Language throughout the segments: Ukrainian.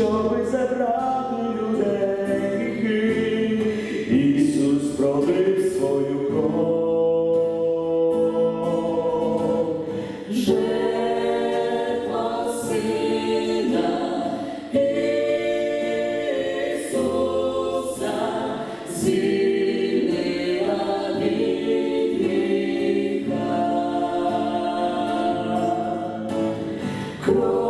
щоби забрати людей гріхи, Ісус пролив свою кров. Жертва Сина Ісуса звільнила від гріха. Кров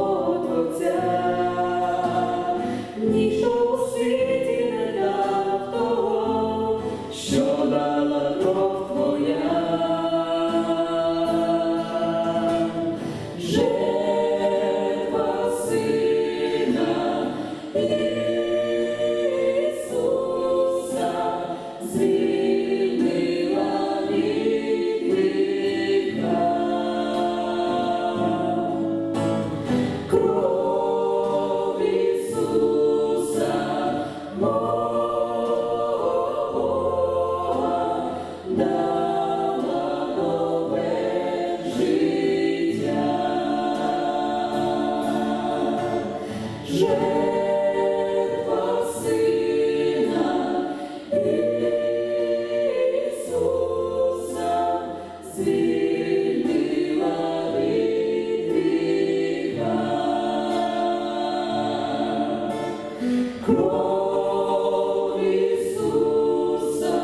Кров Ісуса,